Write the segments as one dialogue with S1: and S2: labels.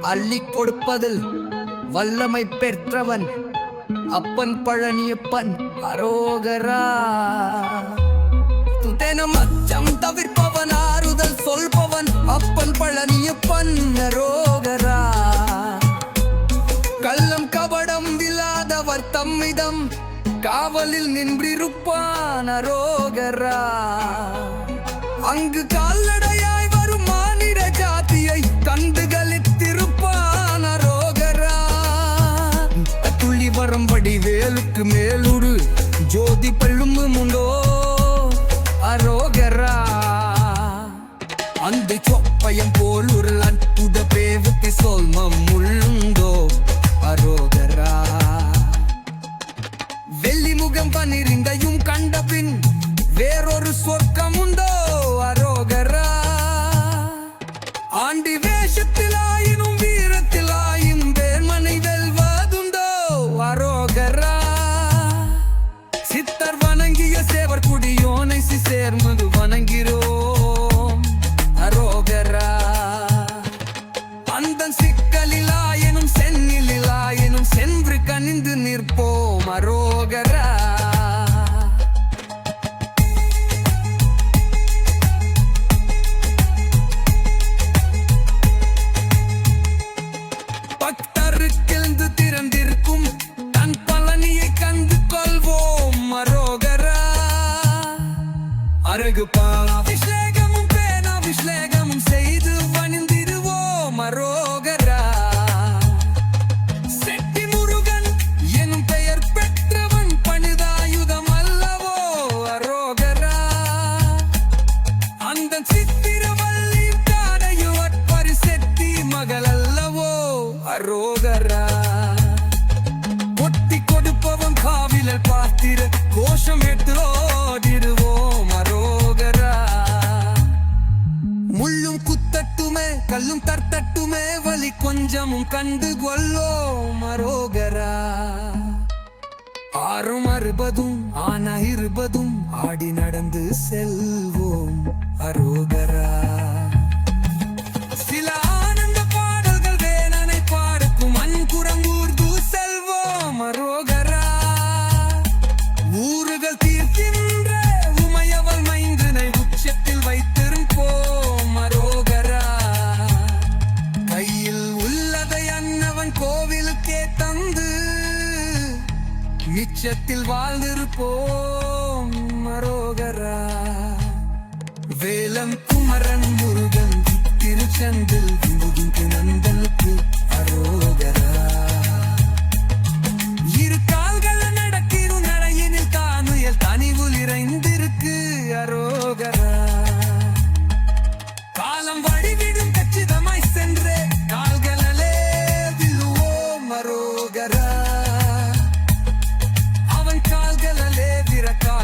S1: அள்ளி கொடுப்பதில் வல்லமை பெற்றவன் அப்பன் பழனியப்பன் அரோகரா. துதெனம் அச்சம் தவிர்ப்பவன் ஆறுதல் சொல்பவன் அப்பன் பழனியப்பன் அரோகரா. கள்ளம் கபடம் இல்லாதவர் தம்மிதம் காவலில் நின்றிருப்பான் அரோகரா. அங்கு கால்நடையாய் துள்ளி வரும்படி வேலுக்கு மேலுரு ஜோதி பள்ளும்பு முண்டோ அரோகரா. அந்த சொப்பயம் போல் ஒரு அற்புத பேவுக்கு சொல்மம் முள்ளும் அருகு பாபிஷேகமும் பேனாபிஷேகமும் செய்து வணிந்திடுவோம் அரோகரா செட்டி முருகன் எனும் பெயர் பெற்றவன் பணிதாயுதம் அல்லவோ அரோகரா. அந்த சித்திர கல்லும் தர்த்தட்டுமே வலி கொஞ்சமும் கண்டு கொள்ளோம் மரோகரா ஆறும் அறுபதும் ஆனா இருபதும் ஆடி நடந்து செல்வோம் அரோகரா. நிச்சத்தில் வாழ்ந்திருப்போம் மரோகரா. வேலம் குமரன் முருகன் திருச்செந்தில் விம்புகின்ற நந்தனுக்கு அரோகரா. இரு கால்கள் நடக்கிற நடையினில் தானுயல் தனிவுல் இறைந்திருக்கு அரோகரா. காலம் வழிவிடும்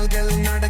S1: gal, gal, not